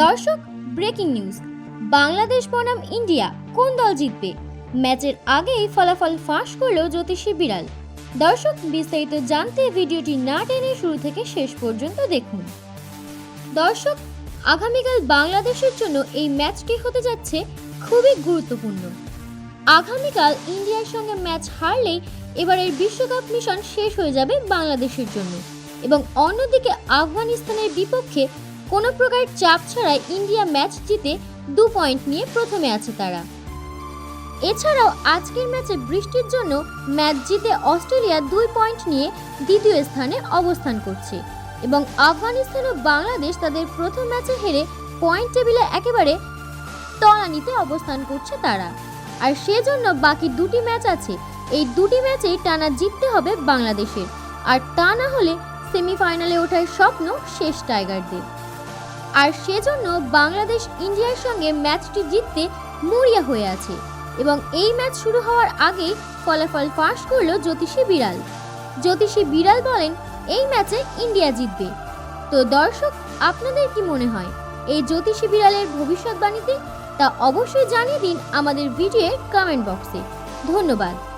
দর্শক breaking news Bangladesh বনাম India কোন দল জিতবে? ম্যাচের আগেই ফলাফল ফাঁস করল জ্যোতিষী বিড়াল। দর্শক, বিস্তারিত জানতে ভিডিওটি না টেনে শুরু থেকে শেষ পর্যন্ত দেখুন। দর্শক, আগামীকাল বাংলাদেশের জন্য এই ম্যাচটি হতে যাচ্ছে খুবই গুরুত্বপূর্ণ। আগামীকাল ইন্ডিয়ার সঙ্গে ম্যাচ হারলেই এবারের বিশ্বকাপ মিশন শেষ হয়ে যাবে বাংলাদেশের জন্য এবং অন্যদিকে আফগানিস্তানের বিপক্ষে কোনো প্রকার চাপ ছাড়াই ইন্ডিয়া ম্যাচ জিতে দু পয়েন্ট নিয়ে প্রথমে আছে তারা। এছাড়াও আজকের ম্যাচে বৃষ্টির জন্য ম্যাচ জিতে অস্ট্রেলিয়া দুই পয়েন্ট নিয়ে দ্বিতীয় স্থানে অবস্থান করছে এবং আফগানিস্তান ও বাংলাদেশ তাদের প্রথম ম্যাচে হেরে পয়েন্ট টেবিলে একেবারে তলানিতে অবস্থান করছে তারা। আর সেজন্য বাকি দুটি ম্যাচ আছে, এই দুটি ম্যাচেই টানা জিততে হবে বাংলাদেশের। আর তা না হলে সেমিফাইনালে ওঠার স্বপ্ন শেষ টাইগারদের। আর সেজন্য বাংলাদেশ ইন্ডিয়ার সঙ্গে ম্যাচটি জিততে মরিয়া হয়ে আছে। এবং এই ম্যাচ শুরু হওয়ার আগেই ফলাফল ফাঁস করল জ্যোতিষী বিড়াল। জ্যোতিষী বিড়াল বলেন, এই ম্যাচে ইন্ডিয়া জিতবে। তো দর্শক, আপনাদের কি মনে হয়, এই জ্যোতিষী বিড়ালের ভবিষ্যৎবাণীতে? তা অবশ্যই জানিয়ে দিন আমাদের ভিডিওর কমেন্ট বক্সে ধন্যবাদ।